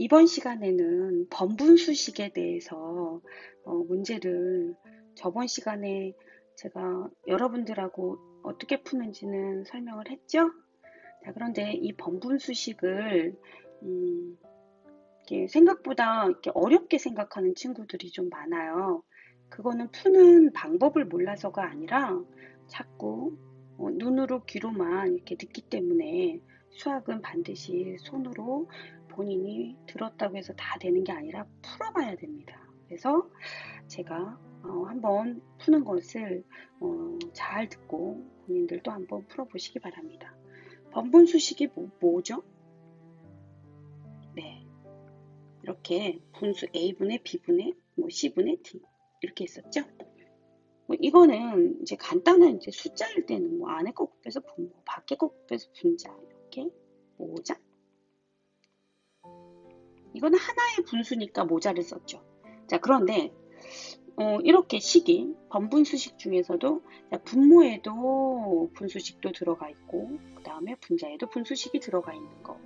이번 시간에는 번분수식에 대해서 어, 문제를 저번 시간에 제가 여러분들하고 어떻게 푸는지는 설명을 했죠? 자, 그런데 이 번분수식을 음, 생각보다 이렇게 어렵게 생각하는 친구들이 좀 많아요. 그거는 푸는 방법을 몰라서가 아니라 자꾸 어, 눈으로 귀로만 이렇게 듣기 때문에 수학은 반드시 손으로 본인이 들었다고 해서 다 되는 게 아니라 풀어봐야 됩니다. 그래서 제가 어, 한번 푸는 것을 어, 잘 듣고 본인들도 한번 풀어보시기 바랍니다. 번분수식이 뭐, 뭐죠? 네, 이렇게 분수 A분의 B분의 뭐 C분의 D 이렇게 했었죠. 뭐 이거는 이제 간단한 이제 숫자일 때는 뭐 안에 거 곱해서 분모, 밖에 거 곱해서 분자 이렇게 모자. 이거는 하나의 분수니까 모자를 썼죠. 자 그런데 어, 이렇게 식이 번분수식 중에서도 분모에도 분수식도 들어가 있고 그 다음에 분자에도 분수식이 들어가 있는 거.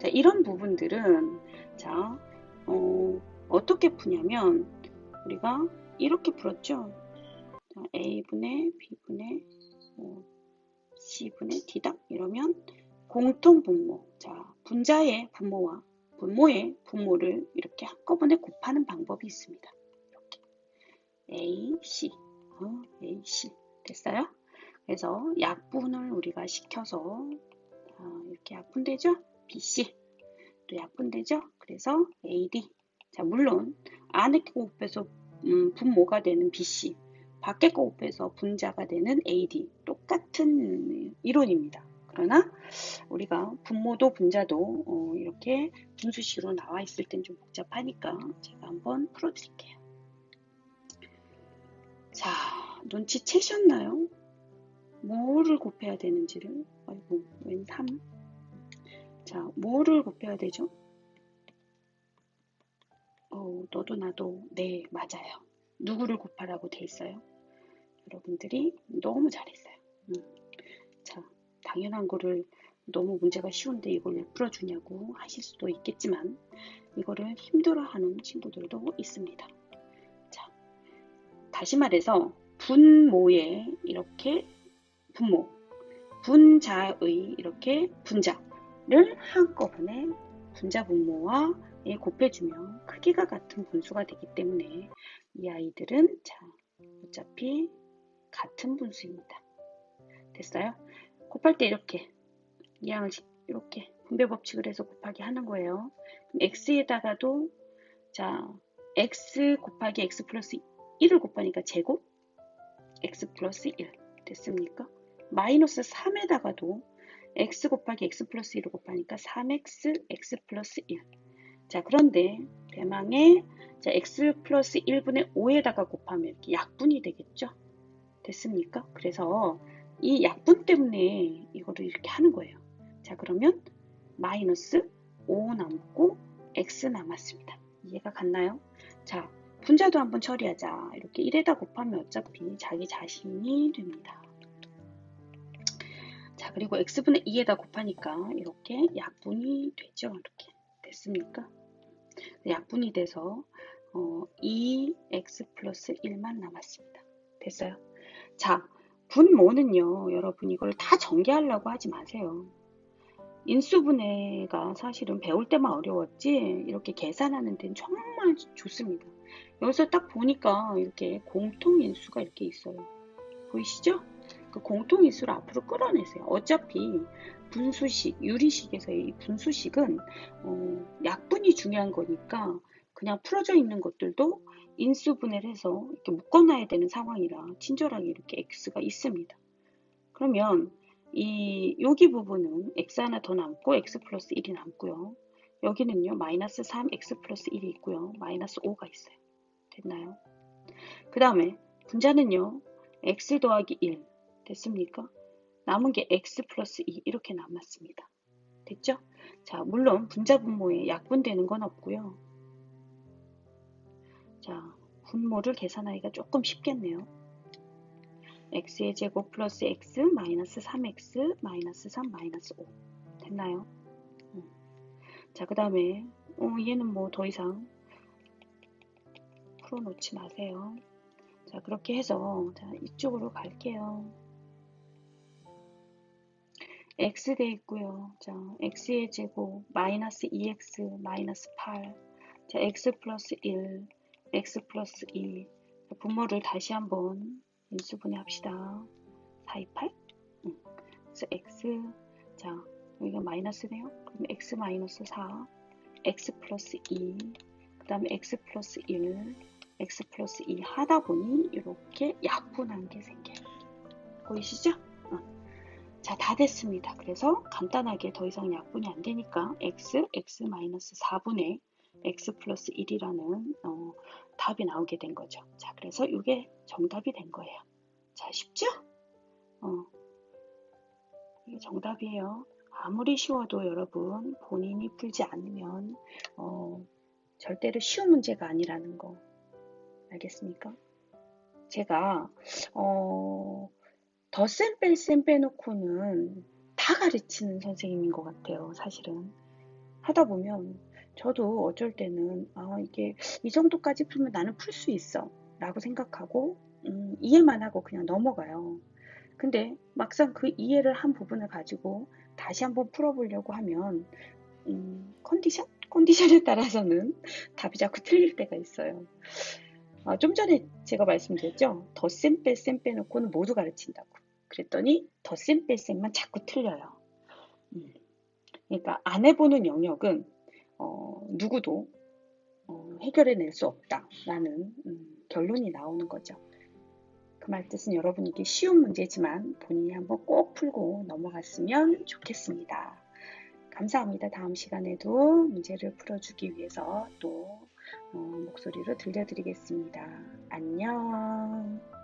자 이런 부분들은 자 어, 어떻게 푸냐면 우리가 이렇게 풀었죠. 자, A분의 B분의 뭐 C분의 D다 이러면 공통 분모. 자, 분자의 분모와 분모의 분모를 이렇게 한꺼번에 곱하는 방법이 있습니다. 이렇게 A, C, 어, A, C 됐어요? 그래서 약분을 우리가 시켜서 어, 이렇게 약분되죠? B, C 또 약분되죠? 그래서 AD 자 물론 안에 거 곱해서 음, 분모가 되는 BC 밖에 거 곱해서 분자가 되는 AD 똑같은 이론입니다. 그러나 우리가 분모도 분자도 어, 이렇게 분수식으로 나와 있을 땐 좀 복잡하니까 제가 한번 풀어드릴게요. 자, 눈치채셨나요? 뭐를 곱해야 되는지를 아이고 웬 3? 자, 뭐를 곱해야 되죠? 어, 너도 나도 네 맞아요. 누구를 곱하라고 돼 있어요? 여러분들이 너무 잘했어요. 음. 자, 당연한 거를 너무 문제가 쉬운데 이걸 왜 풀어주냐고 하실 수도 있겠지만 이거를 힘들어하는 친구들도 있습니다. 자, 다시 말해서 분모에 이렇게 분모, 분자의 이렇게 분자를 한꺼번에 분자 분모와 곱해주면 크기가 같은 분수가 되기 때문에 이 아이들은 자 어차피 같은 분수입니다. 됐어요? 곱할 때 이렇게 이 양을 이렇게 분배 법칙을 해서 곱하기 하는 거예요. x에다가도 자 x 곱하기 x 플러스 1을 곱하니까 제곱 x 플러스 1 됐습니까? 마이너스 3에다가도 x 곱하기 x 플러스 1을 곱하니까 3x x 플러스 1 자 그런데 대망의 자, x 플러스 1분의 5에다가 곱하면 이렇게 약분이 되겠죠? 됐습니까? 그래서 이 약분 때문에 이거를 이렇게 하는 거예요. 자 그러면 마이너스 5 남고 x 남았습니다. 이해가 갔나요? 자 분자도 한번 처리하자. 이렇게 1에다 곱하면 어차피 자기 자신이 됩니다. 자 그리고 x분의 2에다 곱하니까 이렇게 약분이 되죠. 이렇게 됐습니까? 약분이 돼서 어, 2x 플러스 1만 남았습니다. 됐어요? 자, 분모는요, 여러분 이걸 다 전개하려고 하지 마세요. 인수분해가 사실은 배울 때만 어려웠지 이렇게 계산하는 데는 정말 좋습니다. 여기서 딱 보니까 이렇게 공통인수가 이렇게 있어요. 보이시죠? 그 공통인수를 앞으로 끌어내세요. 어차피 분수식, 유리식에서의 이 분수식은 어, 약분이 중요한 거니까 그냥 풀어져 있는 것들도 인수분해를 해서 이렇게 묶어놔야 되는 상황이라 친절하게 이렇게 x가 있습니다. 그러면 이 여기 부분은 x 하나 더 남고 x 플러스 1이 남고요. 여기는요 마이너스 3 x 플러스 1이 있고요. 마이너스 5가 있어요. 됐나요? 그 다음에 분자는요 x 더하기 1 됐습니까? 남은 게 x 플러스 2 이렇게 남았습니다. 됐죠? 자, 물론 분자 분모에 약분되는 건 없고요. 자, 분모를 계산하기가 조금 쉽겠네요. x의 제곱 플러스 x 마이너스 3x 마이너스 3 마이너스 5 됐나요? 음. 자, 그 다음에 어, 얘는 뭐 더 이상 풀어놓지 마세요. 자, 그렇게 해서 자, 이쪽으로 갈게요. x 돼 있고요. 자, x의 제곱 마이너스 2x 마이너스 8. 자, x 플러스 1, x 플러스 2. 분모를 다시 한번 인수분해 합시다. 4, 2, 8. 응. 그래서 x 자, 여기가 마이너스네요. 그럼 x 마이너스 4, x 플러스 2, 그 다음에 x 플러스 1, x 플러스 2 하다 보니 이렇게 약분한 게 생겨요. 보이시죠? 자, 다 됐습니다. 그래서 간단하게 더 이상 약분이 안 되니까 x, x 마이너스 4분의 x 플러스 1이라는 어, 답이 나오게 된 거죠. 자, 그래서 이게 정답이 된 거예요. 자, 쉽죠? 어, 이게 정답이에요. 아무리 쉬워도 여러분 본인이 풀지 않으면 어, 절대로 쉬운 문제가 아니라는 거 알겠습니까? 제가 어, 덧셈 뺄셈 빼놓고는 다 가르치는 선생님인 것 같아요. 사실은 하다 보면 저도 어쩔 때는 아 이게 이 정도까지 풀면 나는 풀 수 있어 라고 생각하고 음, 이해만 하고 그냥 넘어가요. 근데 막상 그 이해를 한 부분을 가지고 다시 한번 풀어보려고 하면 음, 컨디션? 컨디션에 따라서는 답이 자꾸 틀릴 때가 있어요. 아, 좀 전에 제가 말씀드렸죠. 덧셈 뺄셈 빼놓고는 모두 가르친다고. 그랬더니 덧셈 뺄셈만 자꾸 틀려요. 음, 그러니까 안 해보는 영역은 어, 누구도 어, 해결해낼 수 없다라는 음, 결론이 나오는 거죠. 그 말 뜻은 여러분에게 쉬운 문제지만 본인이 한번 꼭 풀고 넘어갔으면 좋겠습니다. 감사합니다. 다음 시간에도 문제를 풀어주기 위해서 또 어, 목소리로 들려드리겠습니다. 안녕.